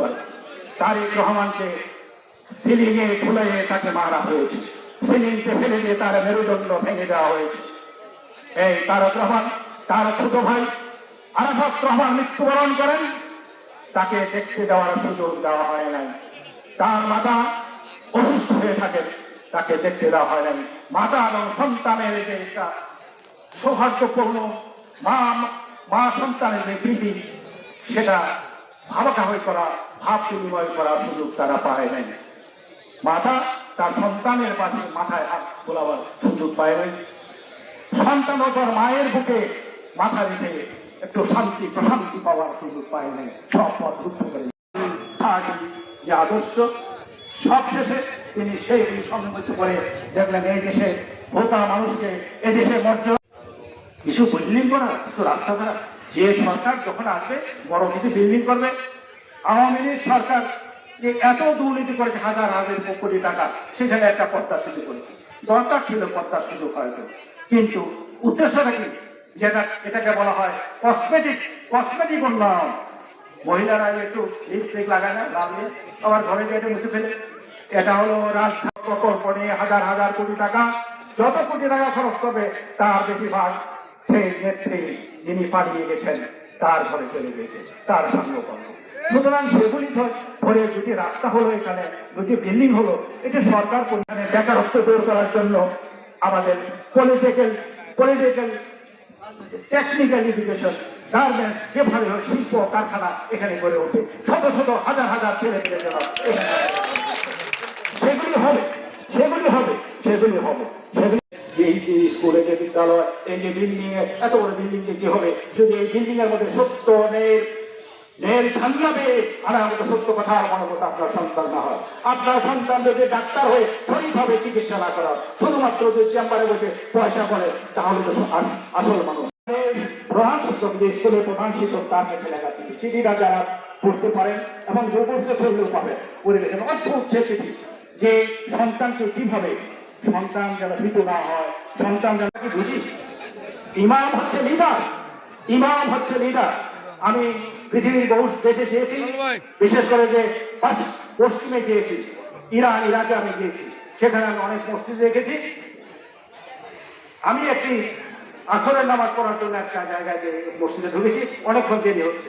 পারে। তারেক রহমানকে সিলিংয়ে ঝুলিয়ে তাকে মারা হয়েছে। সিলিংকে ফেলে দিয়ে তার মেরুদণ্ড ভেঙে দেওয়া হয়েছে। এই তারক রহমান, তার ছোট ভাই আরাফাত রহমান মৃত্যুবরণ করেন। তাকে দেখতে দেওয়ার সুযোগ দেওয়া হয় নাই। তার মাতা অসুস্থ হয়ে থাকে, তাকে দেখতে দেওয়া হয় নাই। মাতা এবং সন্তানের যে একটা সৌহার্দ্যপূর্ণ মা মা সন্তানের যে প্রীতি, সেটা ভাবাকাবি করা ভাব বিনিময় করার সুযোগ তারা পায় নাই। মাতা তার সন্তানের পাশে মাথায় হাত তোলাবার সুযোগ পায় নাই। সন্তান ও তার মায়ের বুকে মাথা রেখে একটু শান্তি, প্রশান্তি পাওয়ার সুযোগ পায় নাই। সব পথ রুদ্ধ করে যে আদর্শ সবশেষে তিনি সেই সংগঠিত করে দেখলেন, এই দেশে ভোটা মানুষকে, এই দেশের মর্যাদা। কিছু বিল্ডিং করা, কিছু রাস্তা করা। যে সরকার যখন আসবে, বড় কিছু বিল্ডিং করবে আওয়ামী লীগ সরকার যে এত দুর্নীতি করেছে, হাজার হাজার কোটি টাকা, সেখানে একটা পদ্মা সেতু করেছে। দরকার ছিল পদ্মা সেতু হয়তো কিন্তু উদ্দেশ্যটা কি? যেটা এটাকে বলা হয় কসমেটিক কসমেটিক উন্নয়ন। মহিলারা একটু লিপস্টিক লাগায় না দিয়ে আবার ঘরে গিয়ে এটা মুছে ফেলে। এটা হলো রাজধানী প্রকল্প নিয়ে হাজার হাজার কোটি টাকা। যত কোটি টাকা খরচ করবে, তার বেশিরভাগ সেই নেত্রী যিনি পালিয়ে গেছেন, তার ঘরে চলে গেছে, তার সঙ্গে কর্ম সুতরাং সেগুলি ধরে দুটি রাস্তা হলো এখানে, দুটি বিল্ডিং হলো। এটি সরকার পরিমাণে বেকারত্ব দূর করার জন্য আমাদের political political technical education garments যেভাবে হোক, শিল্প, কারখানা এখানে গড়ে ওঠে। শত শত হাজার হাজার ছেলে পেলে যেন সেগুলি হবে সেগুলি হবে সেগুলি হবে, সেগুলি এই যে স্কুলে যে বিদ্যালয়, এই যে বিল্ডিং এত বড় বিল্ডিং কি হবে? যদি এই বিল্ডিং এর মধ্যে সত্য নেই আনার মতো সত্য কথা আর আপনার সন্তান না হয়। আপনার ডাক্তার হয়ে চিকিৎসা না করা শুধুমাত্র চেম্বারে বসে পয়সা করে, তাহলে তো আসল মানুষ। প্রধান শিক্ষক যে স্কুলের প্রধান শিক্ষক, তার কাছে লেখা চিঠি। চিঠিটা যারা পড়তে পারেন এবং যে বসে পড়লেও পাবেন, পড়ে দেখেন অদ্ভুত সে চিঠি যে সন্তানকে কীভাবে সন্তান যেন ভীত না হয়, সন্তান যেন কি বুঝি ইমাম হচ্ছে লিডার ইমাম হচ্ছে লিডার আমি পৃথিবীর বহু দেশে গিয়েছি। বিশেষ করে যে পশ্চিমে গিয়েছি ইরান ইরাকে আমি গিয়েছি। সেখানে আমি অনেক মসজিদ দেখেছি আমি একটি আসরের নামাজ পড়ার জন্য একটা জায়গায় যে মসজিদে ঢুকেছি অনেকক্ষণ দেরি হচ্ছে।